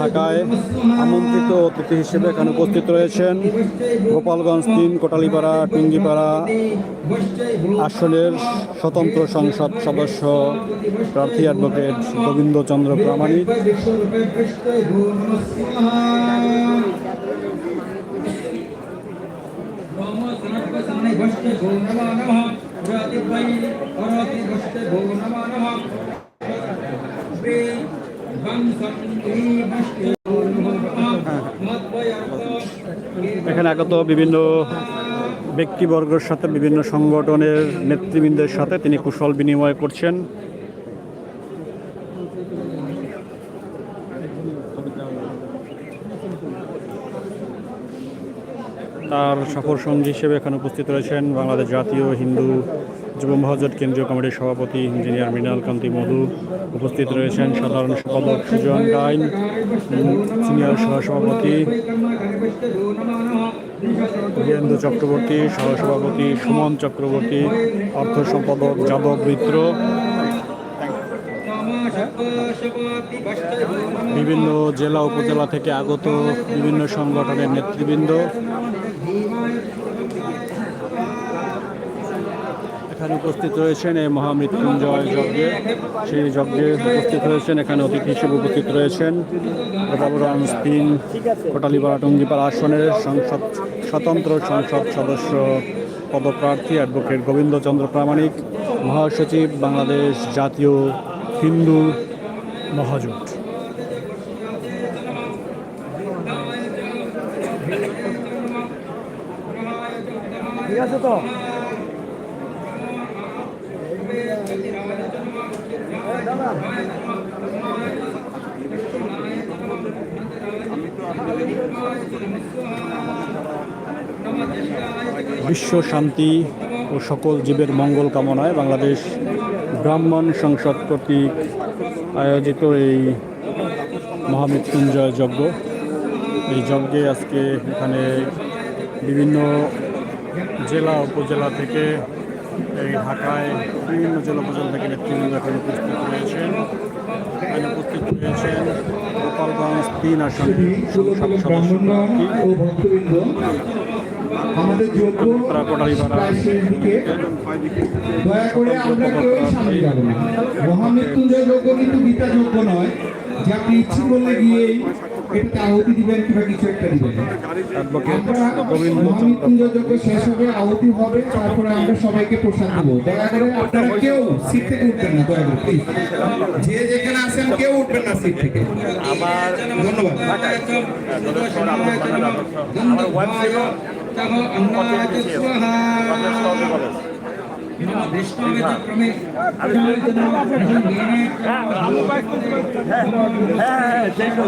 ঢাকায় আমন্ত্রিত অতিথি হিসেবে এখানে উপস্থিত রয়েছেন গোপালগঞ্জ তিন, কোটালিপাড়া, টুঙ্গিপাড়া আসনের স্বতন্ত্র সংসদ সদস্য প্রার্থী অ্যাডভোকেট গোবিন্দচন্দ্র প্রামাণিক। এখানে আগত বিভিন্ন ব্যক্তিবর্গের সাথে বিভিন্ন সংগঠনের নেতৃবৃন্দের সাথে তিনি কুশল বিনিময় করছেন। তার সফর সঙ্গী হিসেবে এখানে উপস্থিত রয়েছেন বাংলাদেশ জাতীয় হিন্দু যুব মহাজোট কেন্দ্রীয় কমিটির সভাপতি ইঞ্জিনিয়ার মৃণাল কান্তি মধু উপস্থিত রয়েছেন। সাধারণ সম্পাদক সুজন গাইন সিনিয়র সহসভাপতি বীরেন্দ্র চক্রবর্তী, সহসভাপতি সুমন চক্রবর্তী, অর্থ সম্পাদক যাদব মিত্র, বিভিন্ন জেলা উপজেলা থেকে আগত বিভিন্ন সংগঠনের নেতৃবৃন্দ। এখানে উপস্থিত রয়েছেন এই মহামৃত্যুঞ্জয় যজ্ঞে। সেই যজ্ঞে উপস্থিত রয়েছেন এখানে অতিথি হিসেবে উপস্থিত রয়েছেন গোপালগঞ্জ তিন কোটালীপাড়া টঙ্গিপাড়া আসনের সংসদ, স্বতন্ত্র সংসদ সদস্য, পদপ্রার্থী, অ্যাডভোকেট গোবিন্দচন্দ্র প্রামাণিক, মহাসচিব, বাংলাদেশ জাতীয় হিন্দু মহাজোট। ঠিক আছে তো? বিশ্ব শান্তি ও সকল জীবের মঙ্গল কামনায় বাংলাদেশ ব্রাহ্মণ সংসদ কর্তৃক আয়োজিত এই মহামৃত্যুঞ্জয় যজ্ঞ। এই যজ্ঞে আজকে এখানে বিভিন্ন জেলা, উপজেলা থেকে এই ঢাকায় বিভিন্ন জেলা উপজেলা থেকে নেতৃবৃন্দ এখানে উপস্থিত রয়েছেন। এখানে উপস্থিত রয়েছেন গোপালগঞ্জ তিন আসন আমাদের যোগ্য দয়া করে আমরা কেউ সামনে যাব না। মহামৃত্যুঞ্জয় যোগ্য কিন্তু গীতা যোগ্য নয়। যে আপনি ইচ্ছে করলে গিয়েই এটাতে আহুতি দিবেন কিংবা কিছু একটা দিবেন। অ্যাডভোকেট আমরা গোবিন্দ মহামৃত্যুঞ্জয় যজ্ঞ শেষ হবে আহুতি হবে তারপরে আমরা সবাইকে প্রসাদ দেবো। দয়া করে আপনারা কেউ সিট থেকে উঠবেন না দয়া করে প্লিজ যে যেখানে আছেন কেউ উঠবেন না সিট থেকে। আমার ধন্যবাদ। আমার হ্যাঁ হ্যাঁ তো